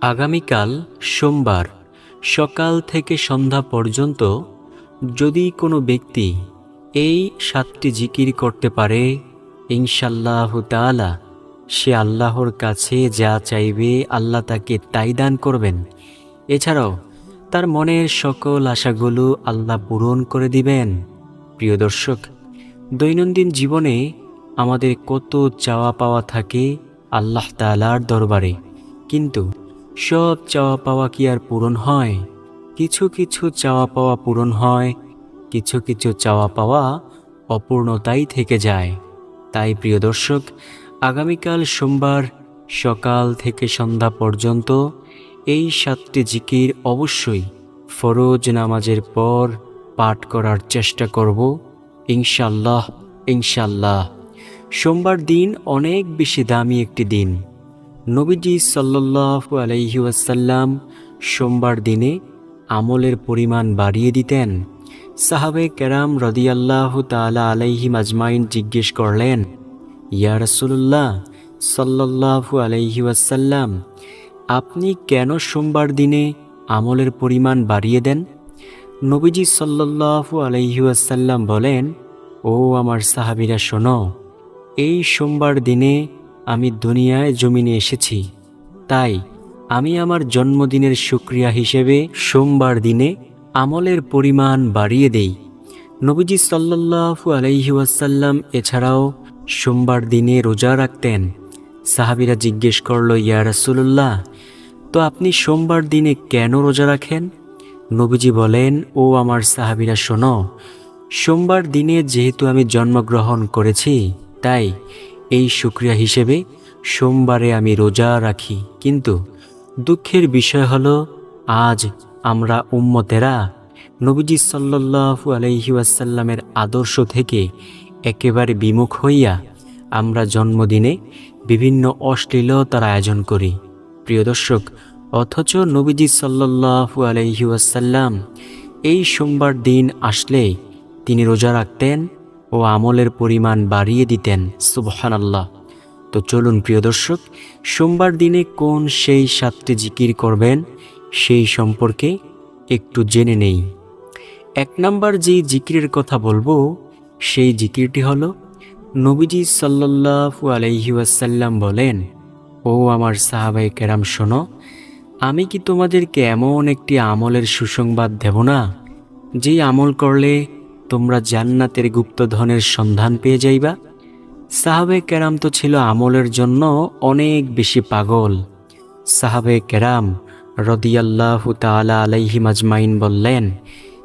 আগামীকাল সোমবার, সকাল থেকে সন্ধ্যা পর্যন্ত যদি কোনো ব্যক্তি এই সাতটি জিকির করতে পারে ইনশাল্লাহ তাআলা, সে আল্লাহর কাছে যা চাইবে আল্লাহ তাকে তাই দান করবেন। এছাড়াও তার মনের সকল আশাগুলো আল্লাহ পূরণ করে দিবেন। প্রিয় দর্শক, দৈনন্দিন জীবনে আমাদের কত চাওয়া পাওয়া থাকে আল্লাহ তাআলার দরবারে। কিন্তু সব চাওয়া পাওয়া কি আর পূরণ হয়? কিছু কিছু চাওয়া পাওয়া পূরণ হয়, কিছু কিছু চাওয়া পাওয়া অপূর্ণতাই থেকে যায়। তাই প্রিয় দর্শক, আগামীকাল সোমবার সকাল থেকে সন্ধ্যা পর্যন্ত এই সাতটি জিকির অবশ্যই ফরজ নামাজের পর পাঠ করার চেষ্টা করব। ইনশাল্লাহ ইনশাল্লাহ সোমবার দিন অনেক বেশি দামি একটি দিন। নবীজি সাল্লাল্লাহু আলাইহি ওয়াসাল্লাম সোমবার দিনে আমলের পরিমাণ বাড়িয়ে দিতেন। সাহাবে কেরাম রদিয়াল্লাহু তাআলা আলাইহিম আজমাইন জিজ্ঞেস করলেন, ইয়া রাসূলুল্লাহ সাল্লাল্লাহু আলাইহি ওয়াসাল্লাম, আপনি কেন সোমবার দিনে আমলের পরিমাণ বাড়িয়ে দেন? নবীজি সাল্লাল্লাহু আলাইহি ওয়াসাল্লাম বলেন, ও আমার সাহাবিরা শোনো, এই সোমবার দিনে আমি দুনিয়ায় জমিনে এসেছি। তাই আমি আমার জন্মদিনের শুক্রিয়া হিসেবে সোমবার দিনে আমলের পরিমাণ বাড়িয়ে দেই। নবীজি সাল্লাল্লাহু আলাইহি ওয়াসাল্লাম এছাড়াও সোমবার দিনে রোজা রাখতেন। সাহাবিরা জিজ্ঞেস করল, ইয়া রাসূলুল্লাহ, তো আপনি সোমবার দিনে কেন রোজা রাখেন? নবীজি বলেন, ও আমার সাহাবিরা, শোনো, সোমবার দিনে যেহেতু আমি জন্মগ্রহণ করেছি, তাই এই শুক্রিয়া হিসেবে সোমবারে আমি রোজা রাখি। কিন্তু দুঃখের বিষয় হলো, আজ আমরা উম্মতেরা নবীজি সাল্লাল্লাহু আলাইহি ওয়াসাল্লামের আদর্শ থেকে একেবারে বিমুখ হইয়া আমরা জন্মদিনে বিভিন্ন অশ্লীলতার আয়োজন করি। প্রিয় দর্শক, অথচ নবীজি সাল্লাল্লাহু আলাইহি ওয়াসাল্লাম এই সোমবার দিন আসলে তিনি রোজা রাখতেন ও আমলের পরিমাণ বাড়িয়ে দিতেন, সুবহানাল্লাহ। তো চলুন প্রিয় দর্শক, সোমবার দিনে কোন সেই সাতটি জিকির করবেন, সেই সম্পর্কে একটু জেনে নেই। এক নাম্বার যে জিকিরের কথা বলব, সেই জিকিরটি হলো, নবীজি সাল্লাল্লাহু আলাইহি ওয়াসাল্লাম বলেন, ও আমার সাহাবাই কেরাম, শোনো, আমি কি তোমাদেরকে এমন একটি আমলের সুসংবাদ দেব না, যেই আমল করলে তোমরা জান্নাতের গুপ্তধনের সন্ধান পেয়ে যাইবা। সাহাবে কেরাম তো ছিল আমলের জন্য অনেক বেশি পাগল। সাহাবে কেরাম রদিয়াল্লাহু তাআলা আলাইহি মাজমাইন বললেন,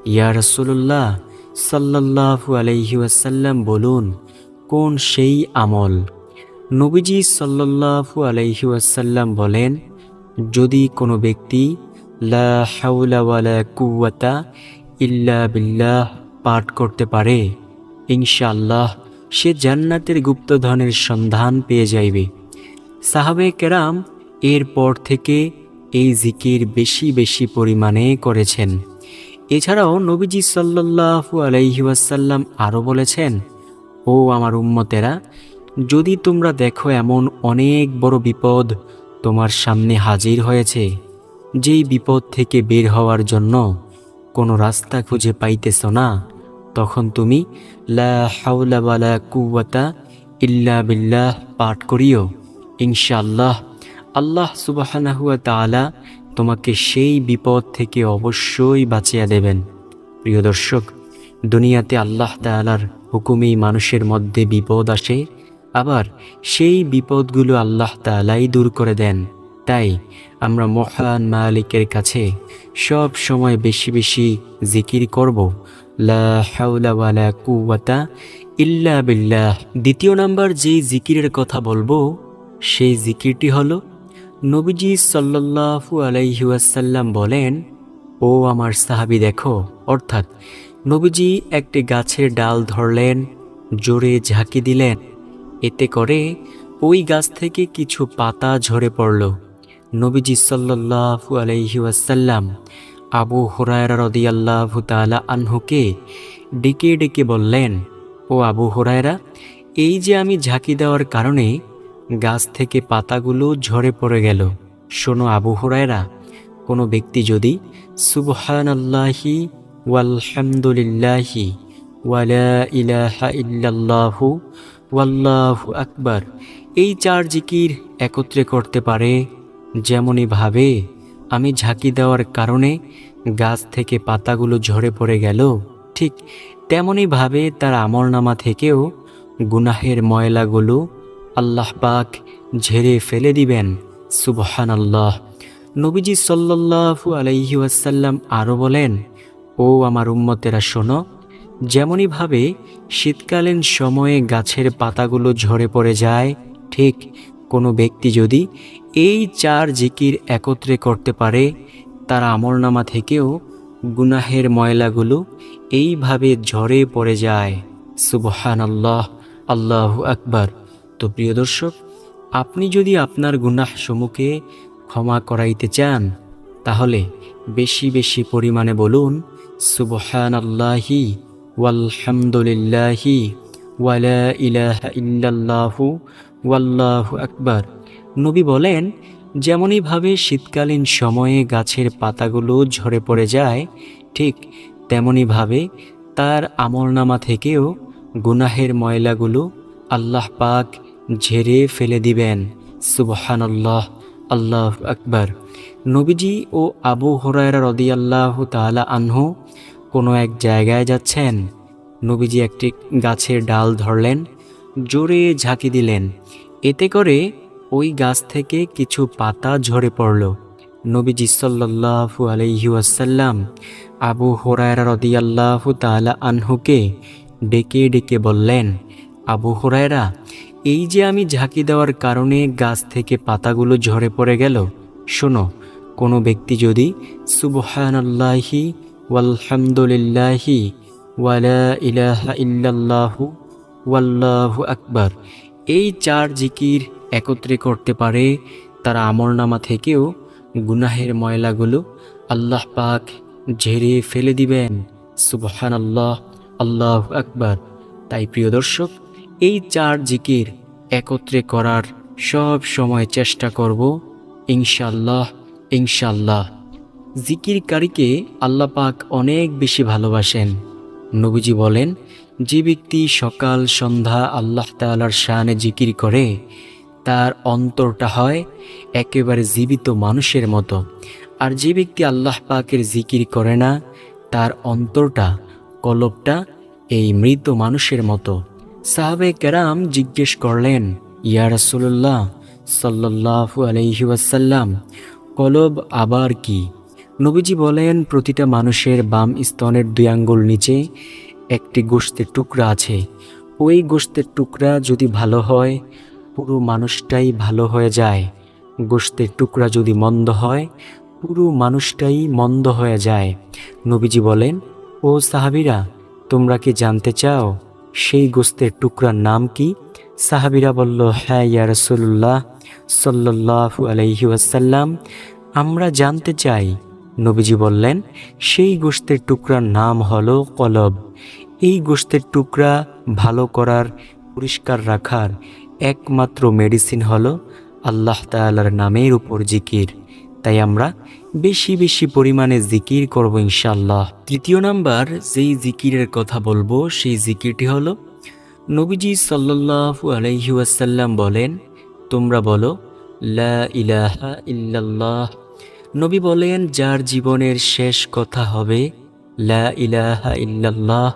ইয়া রাসূলুল্লাহ, সাল্লাল্লাহু আলাইহি ওয়াসাল্লাম বলুন, কোন সেই আমল? নবীজি সাল্লাল্লাহু আলাইহি ওয়াসাল্লাম বলেন, যদি কোনো ব্যক্তি লা হাওলা ওয়ালা কুওয়াতা ইল্লা বিল্লাহ পাঠ করতে পারে, ইনশাআল্লাহ সে জান্নাতের গুপ্তধনের সন্ধান পেয়ে যাইবে। সাহাবে কেরাম এরপর থেকে এই জিকির বেশি বেশি পরিমাণে করেছেন। এছাড়াও নবীজি সাল্লাল্লাহু আলাইহি ওয়াসাল্লাম আরও বলেছেন, ও আমার উম্মতেরা, যদি তোমরা দেখো এমন অনেক বড় বিপদ তোমার সামনে হাজির হয়েছে, যেই বিপদ থেকে বের হওয়ার জন্য কোনো রাস্তা খুঁজে পাইতেছ না তখন তুমি, লা কুওয়াতা ইল্লা বিল্লাহ পাঠ করিও। ইনশাআল্লাহ, আল্লাহ সুবহানাহু ওয়া তাআলা তোমাকে সেই বিপদ থেকে অবশ্যই বাঁচিয়ে দেবেন। প্রিয় দর্শক, দুনিয়াতে আল্লাহ তাআলার হুকুমেই মানুষের মধ্যে বিপদ আসে, আবার সেই বিপদগুলো আল্লাহ তাআলাই দূর করে দেন। তাই আমরা মহান মালিকের কাছে সব সময় বেশি বেশি জিকির করব লা হাওলা ওয়ালা কুওয়াতা ইল্লা বিল্লাহ। দ্বিতীয় নাম্বার যেই জিকিরের কথা বলব, সেই জিকিরটি হলো, নবীজি সাল্লাল্লাহু আলাইহি ওয়াসাল্লাম বলেন, ও আমার সাহাবী দেখো। অর্থাৎ, নবীজি একটি গাছের ডাল ধরলেন, জোরে ঝাঁকি দিলেন। এতে করে ওই গাছ থেকে কিছু পাতা ঝরে পড়ল। নবীজি সাল্লাল্লাহু আলাইহি ওয়াসাল্লাম আবু হুরায়রা রদিয়াল্লাহু তাআলা আনহুকে ডেকে ডেকে বললেন, ও আবু হুরায়রা, এই যে আমি ঝাঁকি দেওয়ার কারণে গাছ থেকে পাতাগুলো ঝরে পড়ে গেল। শোনো আবু হুরায়রা, কোনো ব্যক্তি যদি সুবহান আল্লাহি ওয়ালহামদুলিল্লাহি ওয়ালা ইলাহা ইল্লাল্লাহু ওয়াল্লাহু আকবার, এই চার জিকির একত্রে করতে পারে যেমনইভাবে আমি ঝাঁকি দেওয়ার কারণে গাছ থেকে পাতাগুলো ঝরে পড়ে গেল। ঠিক তেমনইভাবে তার আমলনামা থেকেও গুনাহের ময়লাগুলো আল্লাহ পাক ঝেড়ে ফেলে দিবেন। সুবহান আল্লাহ নবীজি সাল্লাল্লাহু আলাইহি ওয়াসাল্লাম আরও বলেন, ও আমার উম্মতেরা, শোনো যেমনইভাবে শীতকালীন সময়ে গাছের পাতাগুলো ঝরে পড়ে যায়, ঠিক কোনো ব্যক্তি যদি এই চার জিকির একত্রে করতে পারে, তার আমলনামা থেকেও গুনাহের ময়লাগুলো এইভাবে ঝরে পড়ে যায়। সুবহান আল্লাহ আল্লাহ আকবার। তো প্রিয় দর্শক, আপনি যদি আপনার গুনাহ সমূহকে ক্ষমা করাইতে চান, তাহলে বেশি বেশি পরিমাণে বলুন সুবহান আল্লাহি ওয়ালহামদুলিল্লাহি ওয়ালা ইলাহা ইল্লাল্লাহু ওয়াল্লাহু আকবার। নবী বলেন যেমনইভাবে শীতকালীন সময়ে গাছের পাতাগুলো ঝরে পড়ে যায়, ঠিক তেমনইভাবে তার আমলনামা থেকেও গুনাহের ময়লাগুলো আল্লাহ পাক ঝেড়ে ফেলে দিবেন। সুবহানাল্লাহ, আল্লাহ আকবার। নবীজি ও আবু হরায়রা রদিয়াল্লাহ তাআলা আনহু কোনো এক জায়গায় যাচ্ছেন। নবীজি একটি গাছের ডাল ধরলেন জোরে ঝাঁকি দিলেন। এতে করে ওই গাছ থেকে কিছু পাতা ঝরে পড়ল। নবীজি সাল্লাল্লাহু আলাইহি ওয়াসাল্লাম আবু হোরায়রা রদিয়াল্লাহু তাআলা আনহুকে ডেকে ডেকে বললেন, আবু হোরায়রা, এই যে আমি ঝাঁকি দেওয়ার কারণে গাছ থেকে পাতাগুলো ঝরে পড়ে গেল, শোনো, কোনো ব্যক্তি যদি সুবহানাল্লাহি ওয়ালহামদুলিল্লাহি ওয়ালা ইলাহা ইল্লাল্লাহু ওয়াল্লাহু আকবার। এই চার জিকির একত্রে করতে পারে তার আমলনামা থেকেও গুনাহের ময়লাগুলো আল্লাহ পাক ঝেড়ে ফেলে দিবেন। সুবহান আল্লাহ আল্লাহ আকবার। তাই প্রিয় দর্শক, এই চার জিকির একত্রে করার সব সময় চেষ্টা করব ইনশাল্লাহ ইনশাল্লাহ জিকিরকারীকে আল্লাহ পাক অনেক বেশি ভালোবাসেন। নবীজি বলেন যে ব্যক্তি সকাল, সন্ধ্যা আল্লাহ তাআলার শানে জিকির করে, তার অন্তরটা হয় একেবারে জীবিত মানুষের মতো। আর যে ব্যক্তি আল্লাহ পাকের জিকির করে না, তার অন্তরটা, কলবটা এই মৃত মানুষের মতো। সাহাবে কেরাম জিজ্ঞেস করলেন, ইয়া রাসূলুল্লাহ সাল্লাল্লাহু আলাইহি ওয়াসাল্লাম, কলব আবার কি? নবীজি বলেন, প্রতিটা মানুষের বাম স্তনের দুই আঙ্গুল নিচে একটি গোশতের টুকরা আছে। ওই গোশতের টুকরা যদি ভালো হয়, পুরো মানুষটাই ভালো হয়ে যায়। গোশতের টুকরা যদি মন্দ হয়, পুরো মানুষটাই মন্দ হয়ে যায়। নবীজি বলেন, ও সাহাবিরা, তোমরা কি জানতে চাও, সেই গোস্তের টুকরার নাম কি? সাহাবিরা বলল হ্যাঁ ইয়া রসুল্লাহ সাল্লাহু আলাইহি ওয়াসাল্লাম, আমরা জানতে চাই নবীজি বললেন, সেই গোস্তের টুকরার নাম হলো কলব। এই গোস্তের টুকরা ভালো করার, পরিষ্কার রাখার একমাত্র মেডিসিন হলো আল্লাহ তাআলার নামের উপর জিকির। তাই আমরা বেশি বেশি পরিমাণে জিকির করব ইনশাল্লাহ তৃতীয় নাম্বার, যেই জিকিরের কথা বলব, সেই জিকিরটি হলো, নবীজি সাল্লাল্লাহু আলাইহি ওয়াসাল্লাম বলেন, তোমরা বলো, লা ইলাহা ইল্লাল্লাহ নবী বলেন, যার জীবনের শেষ কথা হবে, লা ইলাহা ইল্লাল্লাহ,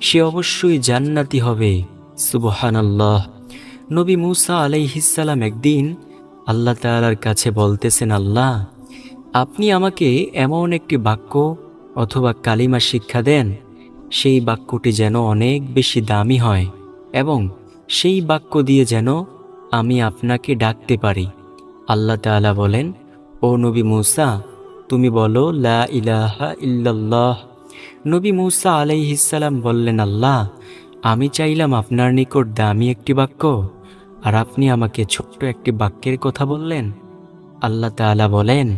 সে অবশ্যই জান্নাতি হবে। সুবহানাল্লাহ। নবী মুসা আলাইহিসাল্লাম একদিন আল্লাহ তাআলার কাছে বলতেছেন, আল্লাহ, আপনি আমাকে এমন একটি বাক্য অথবা কালিমা শিক্ষা দেন, সেই বাক্যটি যেন অনেক বেশি দামি হয় এবং সেই বাক্য দিয়ে যেন আমি আপনাকে ডাকতে পারি। আল্লাহ তাআলা বলেন ও নবী মুসা, তুমি বলো, লা ইলাহা ইল্লাল্লাহ। নবী মুসা আলাইহিসাল্লাম বললেন, আল্লাহ, আমি চাইলাম আপনার নিকট দামি একটি বাক্য, আর আপনি আমাকে ছোট্ট একটি বাক্যের কথা বললেন। আল্লাহ তাআলা বলেন,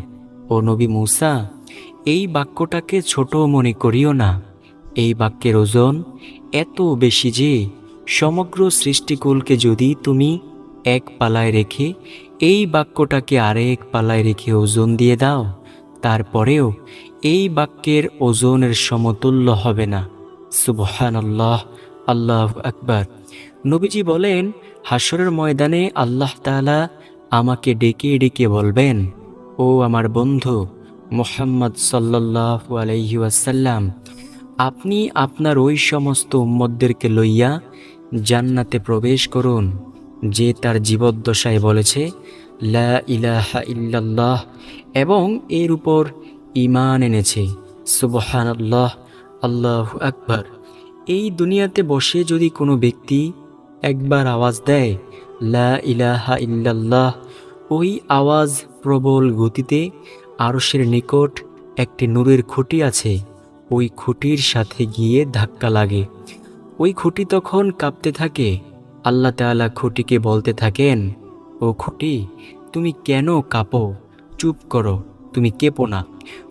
ও নবী মুসা, এই বাক্যটাকে ছোট মনে করিও না। এই বাক্যের ওজন এত বেশি যে সমগ্র সৃষ্টিকুলকে যদি তুমি এক পালায় রেখে, এই বাক্যটাকে আরেক পালায় রেখে ওজন দিয়ে দাও, তারপরেও এই বাক্যের ওজনের সমতুল্য হবে না। সুবহান আল্লাহ আল্লাহ আকবার। নবীজি বলেন হাসরের ময়দানে আল্লাহ তাআলা আমাকে ডেকে ডেকে বলবেন, ও আমার বন্ধু মোহাম্মদ সাল্লাল্লাহু আলাইহি ওয়াসাল্লাম, আপনি আপনার ওই সমস্ত উম্মতদেরকে লইয়া জান্নাতে প্রবেশ করুন। যে তার জীবদ্দশায় বলেছে, লা ইলাহা ইল্লাল্লাহ এবং এর উপর ঈমান এনেছে। সুবহানাল্লাহ, আল্লাহ আকবার। এই দুনিয়াতে বসে যদি কোনো ব্যক্তি একবার আওয়াজ দেয়, লা ইলাহা ইল্লাল্লাহ ওই আওয়াজ প্রবল গতিতে আরশের নিকট একটি নূরের খুঁটি আছে। ওই খুঁটির সাথে গিয়ে ধাক্কা লাগে। ওই খুঁটি তখন কাঁপতে থাকে। আল্লাহ তাআলা খুঁটিকে বলতে থাকেন, ও খুঁটি, তুমি কেন কাঁপো? চুপ করো, তুমি কেঁপো না।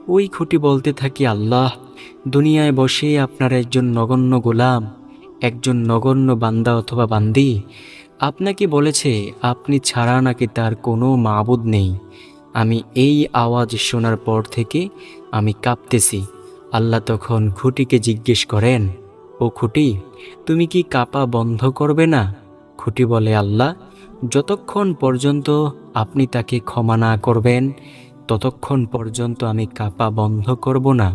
ওই খুঁটি বলতে থাকি আল্লাহ, দুনিয়ায় বসে আপনার একজন নগণ্য গোলাম, একজন নগণ্য বান্দা অথবা বান্দি, আপনাকে বলেছে, আপনি ছাড়া নাকি তার কোনো মাবুদ নেই। আমি এই আওয়াজ শোনার পর থেকে আমি কাঁপতেছি। আল্লাহ তখন খুঁটিকে জিজ্ঞেস করেন, ও খুঁটি, তুমি কি কাপা বন্ধ করবে না? খুঁটি বলে আল্লাহ, যতক্ষণ পর্যন্ত আপনি তাকে ক্ষমা না করবেন, ততক্ষণ পর্যন্ত আমি কাপা বন্ধ করব না।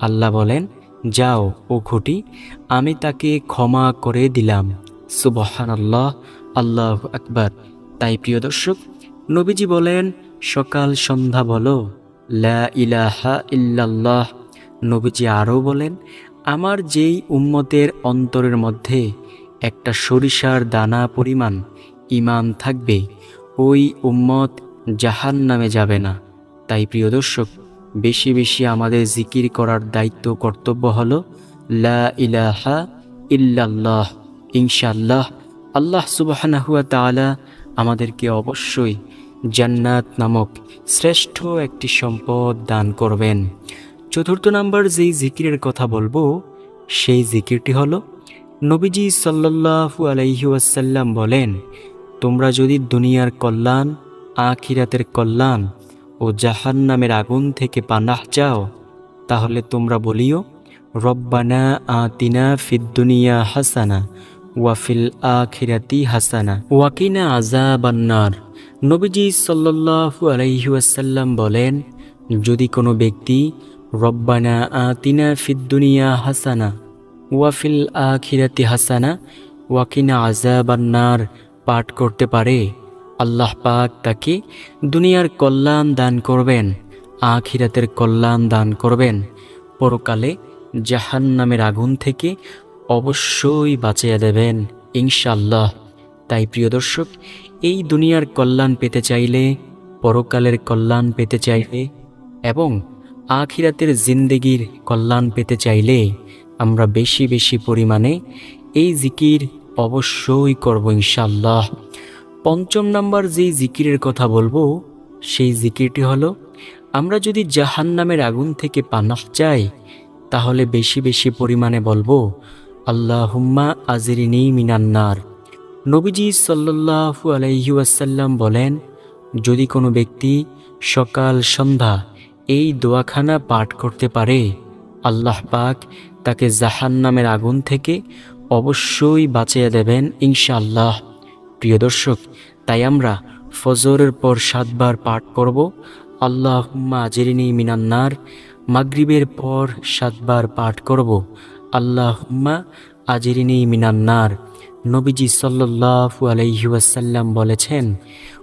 আল্লাহ বলেন, যাও, ও খুঁটি, আমি তাকে ক্ষমা করে দিলাম। সুবহান আল্লাহ আল্লাহ আকবার। তাই প্রিয় দর্শক, নবীজি বলেন, সকাল সন্ধ্যা বলো, লা ইলাহা ইল্লাল্লাহ। নবীজি আরও বলেন, আমার যেই উম্মতের অন্তরের মধ্যে একটা সরিষার দানা পরিমাণ ইমান থাকবে, ওই উম্মত জাহান নামে যাবে না। তাই প্রিয় দর্শক, বেশি বেশি আমাদের জিকির করার দায়িত্ব, কর্তব্য হল লা ইলাহা ইনশাল্লাহ আল্লাহ সুবাহানাহুয়া তাআলা আমাদেরকে অবশ্যই জান্নাত নামক শ্রেষ্ঠ একটি সম্পদ দান করবেন। চতুর্থ নাম্বার যেই জিকিরের কথা বলব, সেই জিকিরটি হলো নবীজি সাল্লাল্লাহু আলাইহি ওয়াসাল্লাম বলেন, তোমরা যদি দুনিয়ার কল্যাণ, আখিরাতের কল্যাণ ও জাহান নামের আগুন থেকে পানাহ চাও, তাহলে তোমরা বলিও, রব্বানা আতিনা ফিদ দুনিয়া হাসানা ওয়াফিল আখিরাতি হাসানা ওয়াকিনা আজা আজাবান্নার নবীজি সাল্লাল্লাহু আলাইহি ওয়াসাল্লাম বলেন, যদি কোনো ব্যক্তি রব্বানা আতিনা ফিদ দুনিয়া হাসানা ওয়াফিল আখিরাতি হাসানা ওয়াকিনা আজাবান্নার পাঠ করতে পারে। আল্লাহ পাক তাকে দুনিয়ার কল্যাণ দান করবেন, আখিরাতের কল্যাণ দান করবেন। পরকালে জাহান নামের আগুন থেকে অবশ্যই বাঁচিয়ে দেবেন ইনশাল্লাহ তাই প্রিয় দর্শক, এই দুনিয়ার কল্যাণ পেতে চাইলে, পরকালের কল্যাণ পেতে চাইলে এবং আখিরাতের জিন্দেগির কল্যাণ পেতে চাইলে আমরা বেশি বেশি পরিমাণে এই জিকির অবশ্যই করব ইনশাল্লাহ পঞ্চম নাম্বার যেই জিকিরের কথা বলব, সেই জিকিরটি হলো, আমরা যদি জাহান নামের আগুন থেকে পানাহ চাই, তাহলে বেশি বেশি পরিমাণে বলব আল্লাহ হুম্মা আজিরিনী মিনান্নার নবীজি সাল্লাল্লাহু আলাইহি ওয়াসাল্লাম বলেন, যদি কোনো ব্যক্তি সকাল সন্ধ্যা এই দোয়াখানা পাঠ করতে পারে, আল্লাহ পাক তাকে জাহান নামের আগুন থেকে অবশ্যই বাঁচিয়ে দেবেন ইনশাআল্লাহ। প্রিয় দর্শক, তাই আমরা ফজরের পর সাতবার পাঠ করব। আল্লাহ হুম্মা আজিরিনী মিনান্নার। মাগরিবের পর সাতবার পাঠ করব। আল্লাহ হুম্মা আজিরিনী মিনান্নার। নবীজি সাল্লাল্লাহু আলাইহি ওয়াসাল্লাম বলেছেন,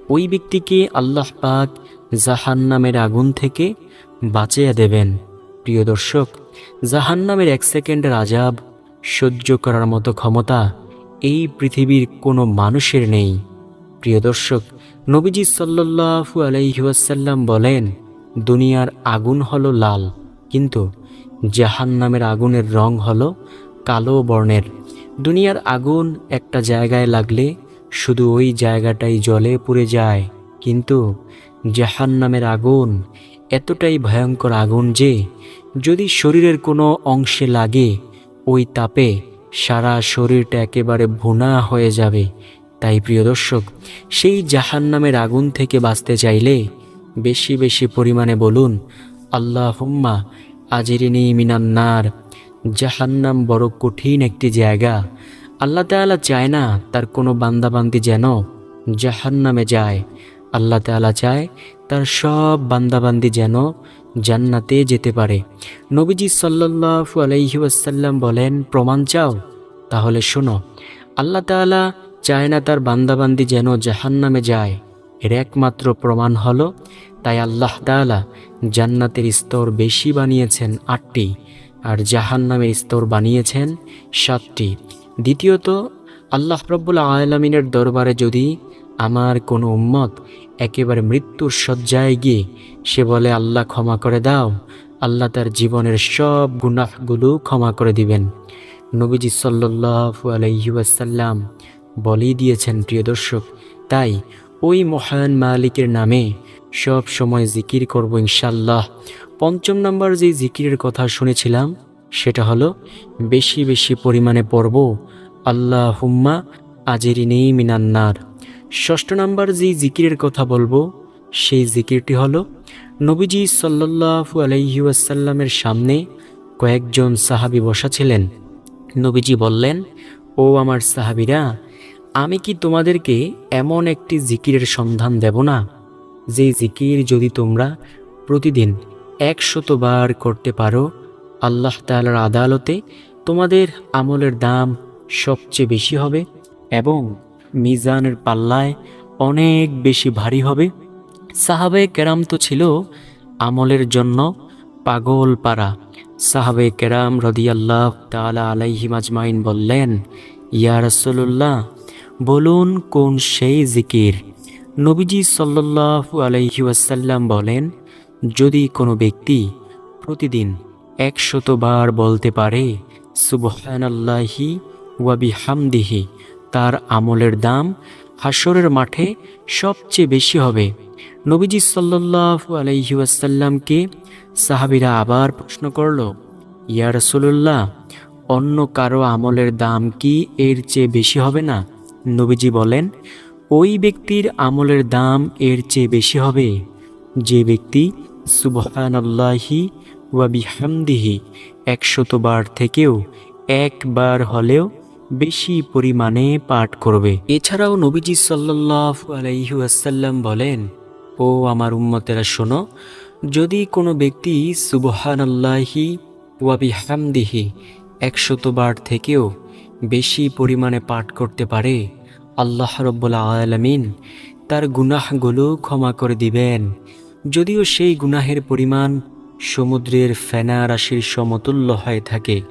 ওই ব্যক্তিকে আল্লাহ পাক জাহান্নামের আগুন থেকে বাঁচিয়ে দেবেন। প্রিয় দর্শক জাহান্নামের এক সেকেন্ডের আজাব সহ্য করার মতো ক্ষমতা এই পৃথিবীর কোনো মানুষের নেই। প্রিয় দর্শক, নবীজি সাল্লাল্লাহু আলাইহি ওয়াসাল্লাম বলেন, দুনিয়ার আগুন হলো লাল, কিন্তু জাহান্নামের আগুনের রং হলো কালো বর্ণের। দুনিয়ার আগুন একটা জায়গায় লাগলে শুধু ওই জায়গাটাই জলে পুড়ে যায়, কিন্তু জাহান্নামের আগুন এতটাই ভয়ঙ্কর আগুন যে যদি শরীরের কোনো অংশে লাগে, ওই তাপে সারা শরীরটা একেবারে ভুনা হয়ে যাবে। তাই প্রিয় দর্শক, সেই জাহান্নামের আগুন থেকে বাঁচতে চাইলে বেশি বেশি পরিমাণে বলুন আল্লাহ হুম্মা আজিরিনী মিনান্নার জাহান্নাম বড় কঠিন একটি জায়গা। আল্লাহ তাআলা চায় না তার কোনো বান্দাবান্দি যেন জাহান্নামে যায়। আল্লাহ তাআলা চায় তার সব বান্দাবান্দি যেন জান্নাতে যেতে পারে। নবীজি সাল্লাল্লাহু আলাইহি ওয়াসাল্লাম বলেন, প্রমাণ চাও? তাহলে শোনো, আল্লাহ তাআলা চায় না তার বান্দাবান্দি যেন জাহান্নামে যায়। এর একমাত্র প্রমাণ হলো, তাই আল্লাহ তাআলা জান্নাতের স্তর বেশি বানিয়েছেন আটটি, আর জাহান্নামের স্তর বানিয়েছেন সাতটি। দ্বিতীয়ত, আল্লাহ রব্বুল আলমিনের দরবারে যদি আমার কোনো উম্মত একেবারে মৃত্যুর শয্যায় গিয়ে, সে বলে, আল্লাহ ক্ষমা করে দাও। আল্লাহ তার জীবনের সব গুনাহগুলো ক্ষমা করে দিবেন। নবীজি সাল্লু আলাইসাল্লাম বলেই দিয়েছেন, প্রিয় দর্শক, তাই ওই মহান মালিকের নামে সব সময় জিকির করব ইনশাল্লাহ পঞ্চম নম্বর যে জিকিরের কথা শুনেছিলাম, সেটা হলো, বেশি বেশি পরিমাণে পড়ব। আল্লাহ হুম্মা আজিরিনী মিনান্নার। ষষ্ঠ নম্বর যে জিকিরের কথা বলব, সেই জিকিরটি হল, নবীজি সাল্লাল্লাহু আলাইহি ওয়াসাল্লামের সামনে কয়েকজন সাহাবী বসা ছিলেন। নবীজি বললেন, ও আমার সাহাবীরা, আমি কি তোমাদেরকে এমন একটি জিকিরের সন্ধান দেব না? যে জিকির যদি তোমরা প্রতিদিন একশতবার করতে পারো, আল্লাহ তাআলার আদালতে তোমাদের আমলের দাম সবচেয়ে বেশি হবে এবং মিজানের পাল্লায় অনেক বেশি ভারী হবে। সাহাবে কেরাম তো ছিল আমলের জন্য পাগল পারা সাহাবে কেরাম রদিয়াল্লাহ তালা আলাইহিম আজমাইন বললেন, ইয়া রাসূলুল্লাহ, বলুন কোন সেই জিকির? নবীজি সাল্লাল্লাহু আলাইহি ওয়াসাল্লাম বলেন, যদি কোনো ব্যক্তি প্রতিদিন একশতবার বলতে পারে, সুবহানাল্লাহি ওয়াবি হামদিহি তার আমলের দাম হাসরের মাঠে সবচেয়ে বেশি হবে। নবীজি সাল্লাল্লাহু আলাইহি ওয়াসাল্লামকে সাহাবীরা আবার প্রশ্ন করল, ইয়া রাসূলুল্লাহ, অন্য কারও আমলের দাম কি এর চেয়ে বেশি হবে না? নবীজি বলেন, ওই ব্যক্তির আমলের দাম এর চেয়ে বেশি হবে। যে ব্যক্তি সুবহানাল্লাহি ওয়া বিহামদিহি একশতবার থেকেও একবার হলেও বেশি পরিমাণে পাঠ করবে। এছাড়াও নবীজি সাল্লাল্লাহু আলাইহি ওয়াসাল্লাম বলেন, ও আমার উম্মতেরা, শোনো, যদি কোনো ব্যক্তি সুবহানাল্লাহি ওয়া বিহামদিহি একশতবার থেকেও বেশি পরিমাণে পাঠ করতে পারে, আল্লাহ রব্বুল আলামিন তার গুনাহগুলো ক্ষমা করে দিবেন। যদিও সেই গুনাহের পরিমাণ সমুদ্রের ফেনা রাশির সমতুল্য হয়ে থাকে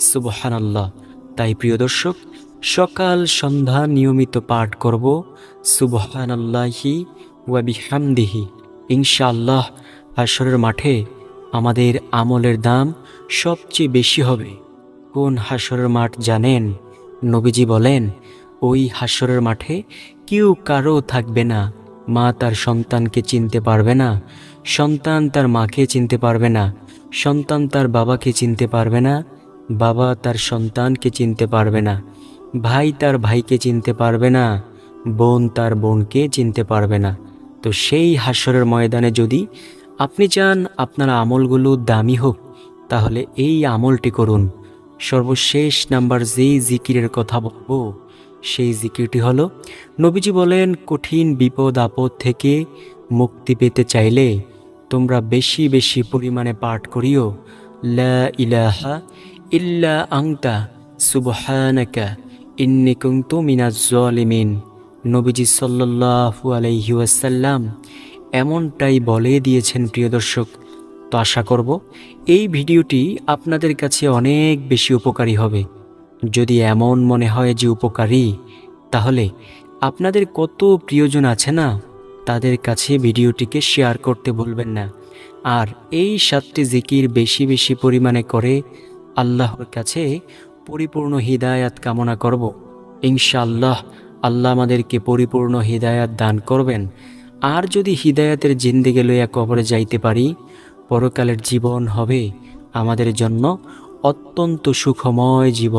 সুবহান আল্লাহ তাই প্রিয় দর্শক, সকাল সন্ধ্যা নিয়মিত পাঠ করব সুবহান আল্লাহি ওয়াবিহামদিহি ইনশাআল্লাহ হাসরের মাঠে আমাদের আমলের দাম সবচেয়ে বেশি হবে। কোন হাসরের মাঠ জানেন? নবীজি বলেন, ওই হাসরের মাঠে কেউ কারও থাকবে না, মা তার সন্তানকে চিনতে পারবে না, সন্তান তার মাকে চিনতে পারবে না, সন্তান তার বাবাকে চিনতে পারবে না বাবা তার সন্তানকে চিনতে পারবে না, ভাই তার ভাইকে চিনতে পারবে না, বোন তার বোনকে চিনতে পারবে না। তো সেই হাসরের ময়দানে যদি আপনি চান আপনার আমলগুলো দামি হোক, তাহলে এই আমলটি করুন। সর্বশেষ নাম্বার যেই জিকিরের কথা বলব, সেই জিকিরটি হলো, নবীজি বলেন, কঠিন বিপদ আপদ থেকে মুক্তি পেতে চাইলে তোমরা বেশি বেশি পরিমাণে পাঠ করিও, লা ইলাহা ইল্লা আংতা, সুবহানাকা, ইন্নি কুনতু মিনাজ জালিমিন। নবীজি সাল্লাল্লাহু আলাইহি ওয়াসাল্লাম এমনটাই বলে দিয়েছেন, প্রিয় দর্শক। তো আশা করব এই ভিডিওটি আপনাদের কাছে অনেক বেশি উপকারী হবে। যদি এমন মনে হয় যে উপকারী, তাহলে আপনাদের কত প্রিয়জন আছে না, তাদের কাছে ভিডিওটিকে শেয়ার করতে ভুলবেন না। আর এই সাতটি জিকির বেশি বেশি পরিমাণে করে আল্লাহর কাছে পরিপূর্ণ হৃদায়াত কামনা করব। ইনশাআল্লাহ আল্লাহ আমাদেরকে পরিপূর্ণ হৃদায়াত দান করবেন। আর যদি হৃদায়াতের জিন্দিগে লইয়া কবরে যাইতে পারি, পরকালের জীবন হবে আমাদের জন্য অত্যন্ত সুখময় জীবন।